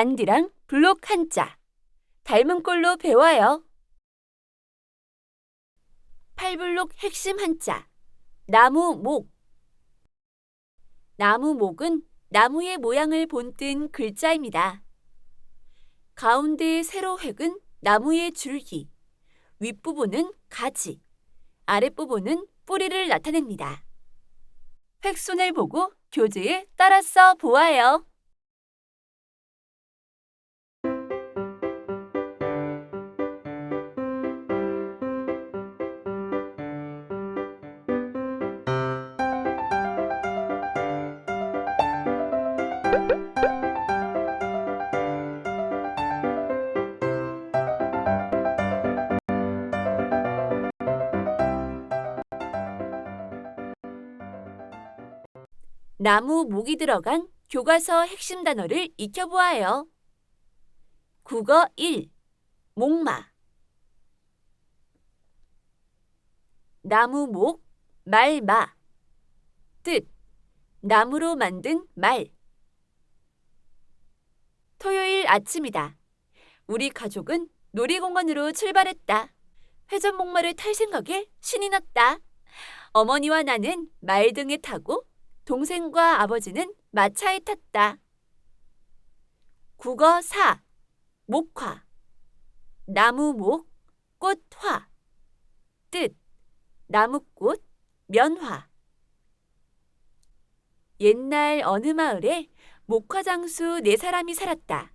반디랑 블록 한자. 닮은 꼴로 배워요. 8블록 핵심 한자. 나무 목. 나무 목은 나무의 모양을 본뜬 글자입니다. 가운데 세로획은 나무의 줄기, 윗부분은 가지, 아랫부분은 뿌리를 나타냅니다. 획손을 보고 교재에 따라 써 보아요. 나무 목이 들어간 교과서 핵심 단어를 익혀보아요. 국어 1. 목마 나무 목, 말마 뜻, 나무로 만든 말 토요일 아침이다. 우리 가족은 놀이공원으로 출발했다. 회전 목마를 탈 생각에 신이 났다. 어머니와 나는 말 등에 타고 동생과 아버지는 마차에 탔다. 국어 4. 목화. 나무 목, 꽃화. 뜻. 나무꽃, 면화. 옛날 어느 마을에 목화 장수 네 사람이 살았다.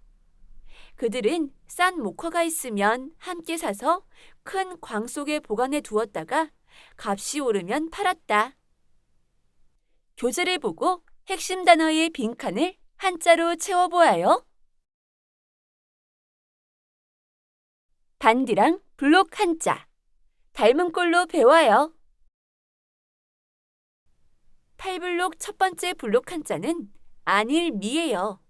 그들은 싼 목화가 있으면 함께 사서 큰 광 속에 보관해 두었다가 값이 오르면 팔았다. 교재를 보고 핵심 단어의 빈칸을 한자로 채워보아요. 반디랑 블록 한자. 닮은 꼴로 배워요. 8블록 첫 번째 블록 한자는 안일미예요.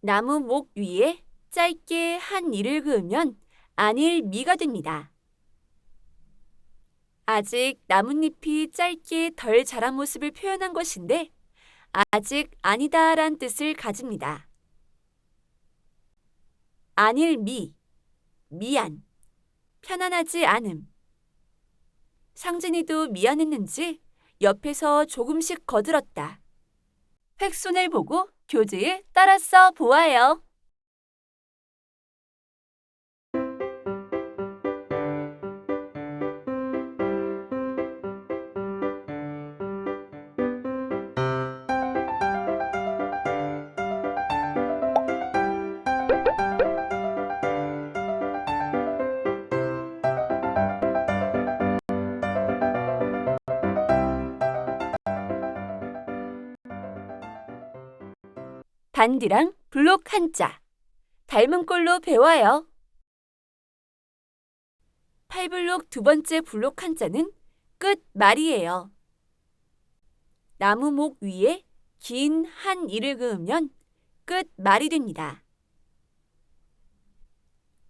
나무 목 위에 짧게 한 일을 그으면 안일미가 됩니다. 아직 나뭇잎이 짧게 덜 자란 모습을 표현한 것인데 아직 아니다란 뜻을 가집니다. 안일미, 미안, 편안하지 않음. 상진이도 미안했는지 옆에서 조금씩 거들었다. 획손을 보고 교재에 따라 써 보아요. 반디랑 블록 한자. 닮은 꼴로 배워요. 8블록 두 번째 블록 한자는 끝 말이에요. 나무 목 위에 긴한 일을 그으면 끝 말이 됩니다.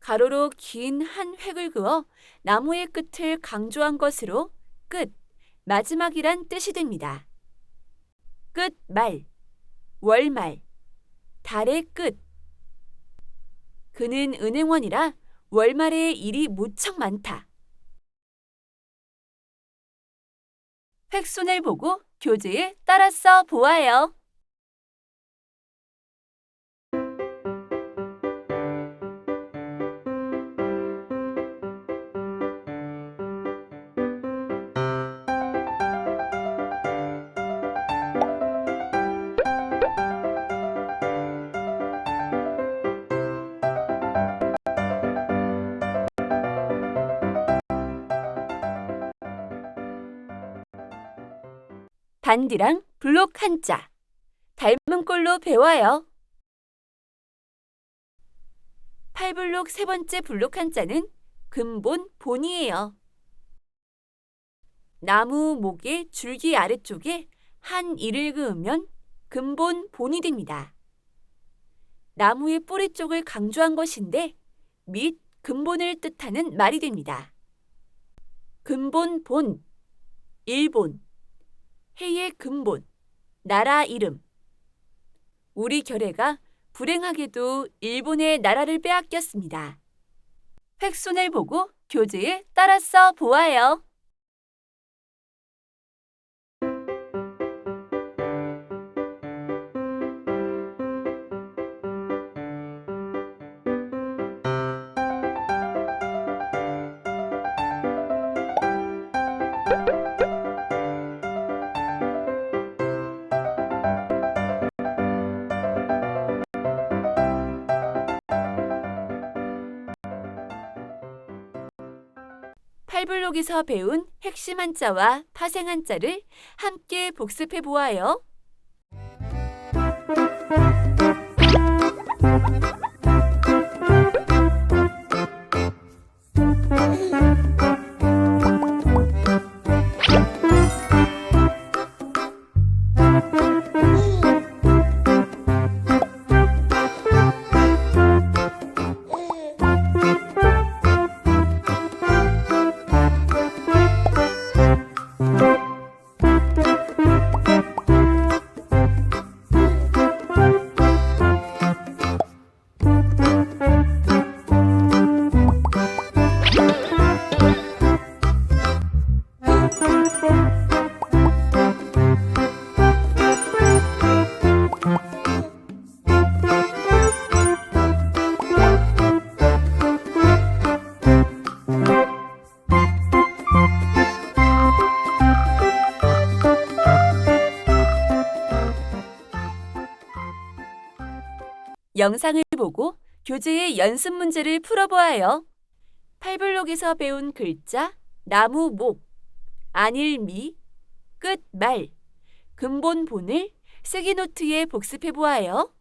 가로로 긴 한 획을 그어 나무의 끝을 강조한 것으로 끝, 마지막이란 뜻이 됩니다. 끝 말, 월말, 달의 끝. 그는 은행원이라 월말에 일이 무척 많다. 획손을 보고 교재에 따라 써 보아요. 반디랑 블록 한자. 닮은 꼴로 배워요. 8블록 세 번째 블록 한자는 근본 본이에요. 나무 목의 줄기 아래쪽에 한 일을 그으면 근본 본이 됩니다. 나무의 뿌리 쪽을 강조한 것인데 밑 근본을 뜻하는 말이 됩니다. 근본 본, 일본, 해의 근본, 나라 이름. 우리 결의가 불행하게도 일본의 나라를 빼앗겼습니다. 획손을 보고 교재에 따라 써 보아요. 팔블록에서 배운 핵심 한자와 파생 한자를 함께 복습해 보아요. 영상을 보고 교재의 연습 문제를 풀어보아요. 팔블록에서 배운 글자, 나무 목, 안일 미, 끝 말, 근본 본을 쓰기 노트에 복습해 보아요.